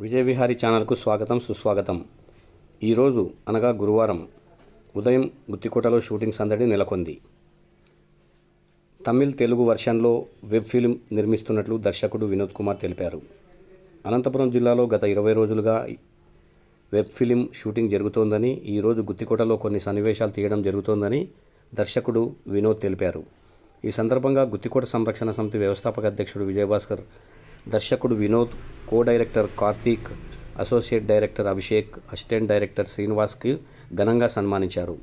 విజయవిహారీ ఛానల్కు స్వాగతం సుస్వాగతం. ఈరోజు అనగా గురువారం ఉదయం గుత్తికోటలో షూటింగ్ సందడి నెలకొంది. తమిళ్ తెలుగు వర్షన్లో వెబ్ ఫిల్మ్ నిర్మిస్తున్నట్లు దర్శకుడు వినోద్ కుమార్ తెలిపారు. అనంతపురం జిల్లాలో గత ఇరవై రోజులుగా వెబ్ ఫిలిం షూటింగ్ జరుగుతోందని ఈరోజు గుత్తికోటలో కొన్ని సన్నివేశాలు తీయడం జరుగుతోందని దర్శకుడు వినోద్ తెలిపారు. ఈ సందర్భంగా గుత్తికోట సంరక్షణ సమితి వ్యవస్థాపక అధ్యక్షుడు విజయభాస్కర్ దర్శకుడు Vinod co director Karthik associate director Abhishek assistant director శ్రీనివాస్కి ఘనంగా సన్మానించారు.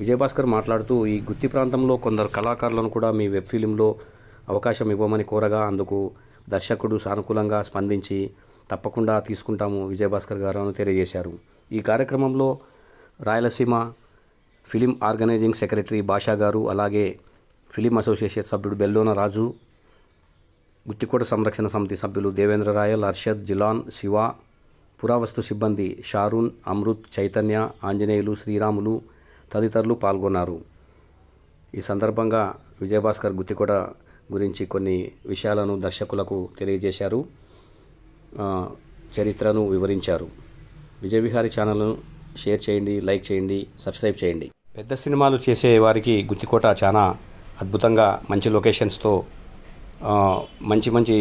విజయభాస్కర్ మాట్లాడుతూ ఈ గుత్తి ప్రాంతంలో కొందరు కళాకారులను కూడా మీ వెబ్ ఫిలింలో అవకాశం ఇవ్వమని కోరగా అందుకు దర్శకుడు సానుకూలంగా స్పందించి తప్పకుండా తీసుకుంటాము విజయభాస్కర్ గారు అని తెలియజేశారు. ఈ కార్యక్రమంలో రాయలసీమ ఫిలిం ఆర్గనైజింగ్ సెక్రటరీ భాషా గారు అలాగే ఫిలిం అసోసియేషన్ సభ్యుడు బెల్లోన రాజు గుత్తికోట సంరక్షణ సమితి సభ్యులు దేవేంద్ర రాయల్ అర్షద్ జిలాన్ శివ పురావస్తు సిబ్బంది షారూన్ అమృత్ చైతన్య ఆంజనేయులు శ్రీరాములు తదితరులు పాల్గొన్నారు. ఈ సందర్భంగా విజయభాస్కర్ గుత్తికోట గురించి కొన్ని విషయాలను దర్శకులకు తెలియజేశారు. చరిత్రను వివరించారు. విజయవిహారి ఛానల్ను షేర్ చేయండి లైక్ చేయండి సబ్స్క్రైబ్ చేయండి. పెద్ద సినిమాలు చేసే వారికి గుత్తికోట చాలా అద్భుతంగా మంచి లొకేషన్స్తో మంచి మంచి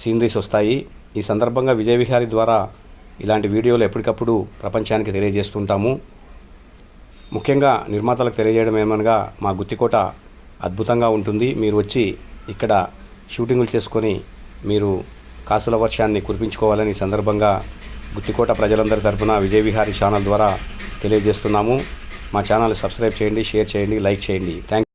సీనరీస్ వస్తాయి. ఈ సందర్భంగా విజయవిహారి ద్వారా ఇలాంటి వీడియోలు ఎప్పటికప్పుడు ప్రపంచానికి తెలియజేస్తుంటాము. ముఖ్యంగా నిర్మాతలకు తెలియజేయడం ఏమనగా మా గుత్తికోట అద్భుతంగా ఉంటుంది. మీరు వచ్చి ఇక్కడ షూటింగులు చేసుకొని మీరు కాసుల వర్షాన్ని కురిపించుకోవాలని సందర్భంగా గుత్తికోట ప్రజలందరి తరఫున విజయ విహారీ ఛానల్ ద్వారా తెలియజేస్తున్నాము. మా ఛానల్ సబ్స్క్రైబ్ చేయండి షేర్ చేయండి లైక్ చేయండి. థ్యాంక్